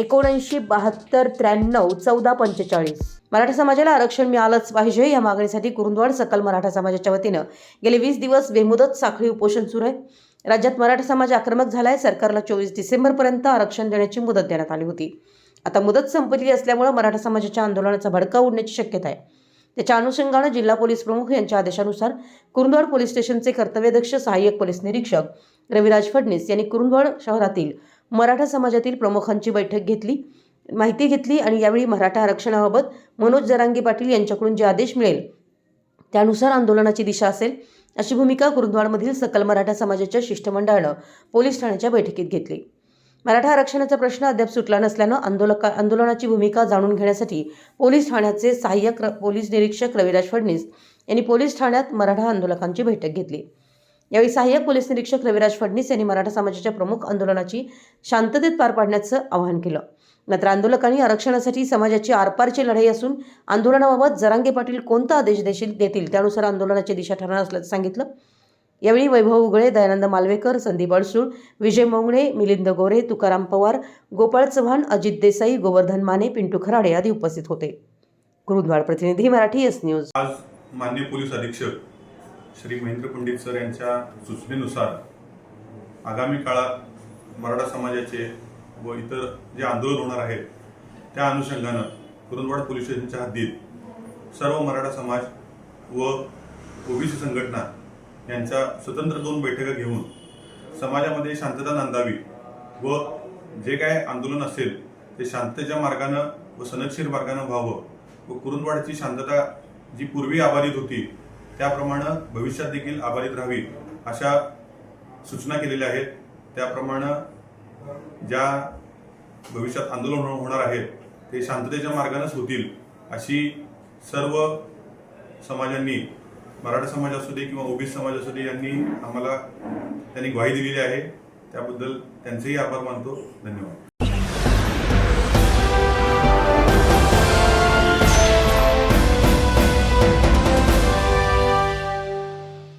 एकोणऐंशी बहात्तर त्र्याण्णव चौदा पंचेचाळीस. मराठा समाजाला आरक्षण मिळालंच पाहिजे या मागणीसाठी कुरुंदवाड सकल मराठा समाजाच्या वतीनं गेले वीस दिवस बेमुदत साखळी उपोषण सुरू आहे. राज्यात मराठा समाज आक्रमक झालाय. सरकारला चोवीस डिसेंबरपर्यंत आरक्षण देण्याची मुदत देण्यात आली होती. आता मुदत संपली असल्यामुळे मराठा समाजाच्या आंदोलनाचा भडका उडण्याची शक्यता आहे. त्याच्या अनुषंगानं जिल्हा पोलीस प्रमुख यांच्या आदेशानुसार कुरुंदवाड पोलीस स्टेशनचे कर्तव्यदक्ष सहाय्यक पोलीस निरीक्षक रविराज फडणीस यांनी कुरुंदवाड शहरातील मराठा समाजातील प्रमुखांची बैठक घेतली माहिती घेतली आणि यावेळी मराठा आरक्षणाबाबत मनोज जरांगी पाटील यांच्याकडून जे आदेश मिळेल त्यानुसार आंदोलनाची दिशा असेल अशी भूमिका कुरुंदवाडमधील सकल मराठा समाजाच्या शिष्टमंडळानं पोलीस ठाण्याच्या बैठकीत घेतली. मराठा आरक्षणाचा प्रश्न अद्याप सुटला नसल्यानं आंदोलक आंदोलनाची भूमिका जाणून घेण्यासाठी पोलीस ठाण्याचे सहाय्यक पोलीस निरीक्षक रविराज फडणीस यांनी पोलीस ठाण्यात मराठा आंदोलकांची बैठक घेतली. यावेळी सहाय्यक पोलीस निरीक्षक रविराज फडणीस यांनी मराठा समाजाच्या प्रमुख आंदोलनाची शांततेत पार पाडण्याचं आवाहन केलं. मात्र आंदोलकांनी आरक्षणासाठी समाजाची आरपारची लढाई असून आंदोलनाबाबत जरांगे पाटील कोणता आदेश देशील देतील त्यानुसार आंदोलनाची दिशा ठरणार असल्याचं सांगितलं. यावेळी वैभव उगळे दयानंद मालवेकर संदीप अडसूळ विजय मोंगणे मिलिंद गोरे तुकाराम पवार गोपाळ चव्हाण अजित देसाई गोवर्धन माने पिंटू खराडे आदी उपस्थित होते. गुरुद्वार प्रतिनिधी मराठी एस न्यूज. आज मान्य पोलीस अधीक्षक श्री महेंद्र पंडित सर यांच्या सूचनेनुसार आगामी काळात मराठा समाजाचे व इतर जे आंदोलन होणार आहेत त्या अनुषंगानं कुरुंदवाड पोलीस स्टेशनच्या हद्दीत सर्व मराठा समाज व ओबीसी संघटना यांच्या स्वतंत्र दोन बैठका घेऊन समाजामध्ये शांतता नांदावी व जे काय आंदोलन असेल ते शांततेच्या मार्गानं व सनदशीर मार्गानं व्हावं व कुरुंदवाडची शांतता जी पूर्वी आबाधित होती त्याप्रमाणे भविष्यात देखील आभारीत राहावी अशा सूचना केलेल्या आहेत. त्याप्रमाणे ज्या भविष्यात आंदोलन होणार आहेत ते शांततेच्या मार्गानेच होतील अशी सर्व समाजांनी मराठा समाज असू दे किंवा ओबीसी समाज असू दे यांनी आम्हाला त्यांनी ग्वाही दिलेली आहे. त्याबद्दल त्यांचेही आभार मानतो. धन्यवाद.